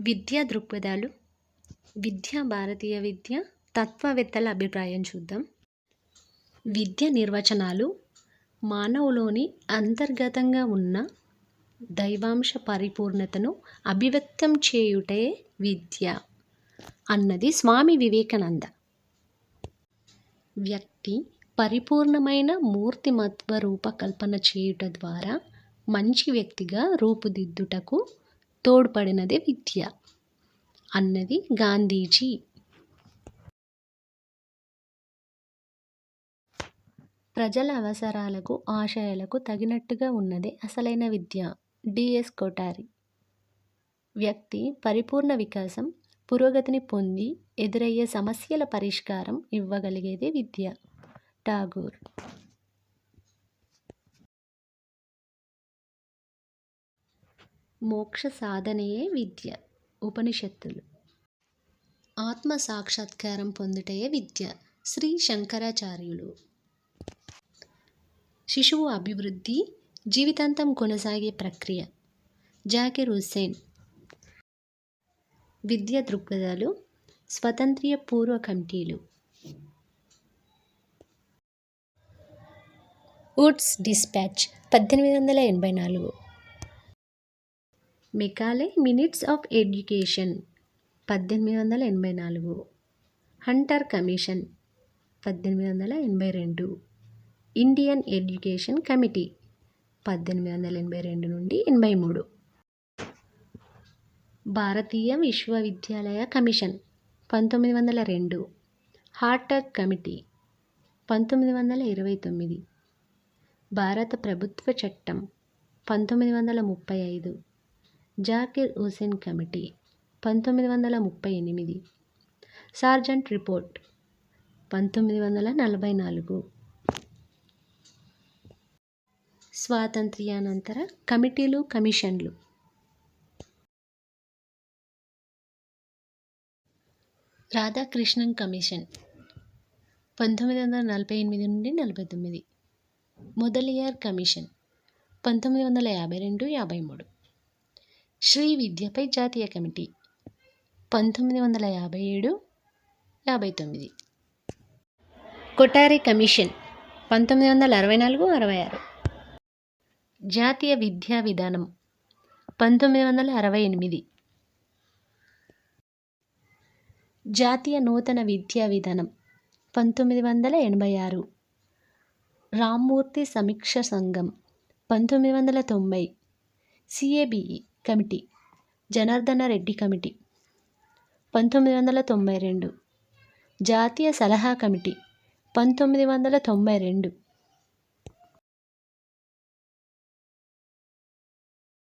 విద్యా దృక్పథాలు విద్య భారతీయ విద్య తత్వవేత్తల అభిప్రాయం చూద్దాం. విద్య నిర్వచనాలు మానవులోని అంతర్గతంగా ఉన్న దైవాంశ పరిపూర్ణతను అభివ్యక్తం చేయుటే విద్య అన్నది స్వామి వివేకానంద. వ్యక్తి పరిపూర్ణమైన మూర్తిమత్వ రూపకల్పన చేయుట ద్వారా మంచి వ్యక్తిగా రూపుదిద్దుటకు తోడ్పడినదే విద్య అన్నది గాంధీజీ. ప్రజల అవసరాలకు ఆశయాలకు తగినట్టుగా ఉన్నదే అసలైన విద్య. డిఎస్ కోటారి. వ్యక్తి పరిపూర్ణ వికాసం పురోగతిని పొంది ఎదురయ్యే సమస్యల పరిష్కారం ఇవ్వగలిగేదే విద్య. టాగూర్ మోక్ష సాధనయే విద్య. ఉపనిషత్తులు. ఆత్మ సాక్షాత్కారం పొందుటయే విద్య. శ్రీ శంకరాచార్యులు. శిశువు అభివృద్ధి జీవితాంతం కొనసాగే ప్రక్రియ. జాకిర్ హుస్సేన్. విద్య దృక్పథాలు స్వతంత్ర్య పూర్వ కమిటీలు. వుడ్స్ డిస్పాచ్ పద్దెనిమిది వందల ఎనభై నాలుగు. మెకాలే మినిట్స్ ఆఫ్ ఎడ్యుకేషన్ పద్దెనిమిది వందల ఎనభై నాలుగు. హంటర్ కమిషన్ పద్దెనిమిది వందల ఎనభై రెండు. ఇండియన్ ఎడ్యుకేషన్ కమిటీ పద్దెనిమిది వందల ఎనభై రెండు నుండి ఎనభై మూడు. భారతీయ విశ్వవిద్యాలయ కమిషన్ పంతొమ్మిది వందల రెండు. హార్టక్ కమిటీ పంతొమ్మిది వందల ఇరవై తొమ్మిది. భారత ప్రభుత్వ చట్టం పంతొమ్మిది వందల ముప్పై ఐదు. జాకిర్ హుసేన్ కమిటీ పంతొమ్మిది వందల ముప్పై ఎనిమిది. సార్జెంట్ రిపోర్ట్ పంతొమ్మిది వందల నలభై నాలుగు. స్వాతంత్ర్యానంతర కమిటీలు కమిషన్లు. రాధాకృష్ణన్ కమిషన్ పంతొమ్మిది వందల నలభై ఎనిమిది నుండి నలభై తొమ్మిది. మొదలియార్ కమిషన్ పంతొమ్మిది వందల యాభై రెండు యాభై మూడు. శ్రీ విద్యపై జాతీయ కమిటీ. పంతొమ్మిది వందల యాభై ఏడు యాభై తొమ్మిది. కొటారి కమిషన్. పంతొమ్మిది వందల అరవై నాలుగు అరవై ఆరు. జాతీయ విద్యా విధానం. పంతొమ్మిది వందల అరవై ఎనిమిది. జాతీయ నూతన విద్యా విధానం. పంతొమ్మిది వందల ఎనభై ఆరు. రామ్మూర్తి సమీక్ష సంఘం. పంతొమ్మిది వందల తొంభై. CABE. Committee. Janardhana Reddy committee. పంతొమ్మిది వందల తొంభై రెండు. జాతీయ సలహా కమిటీ. పంతొమ్మిది వందల తొంభై రెండు.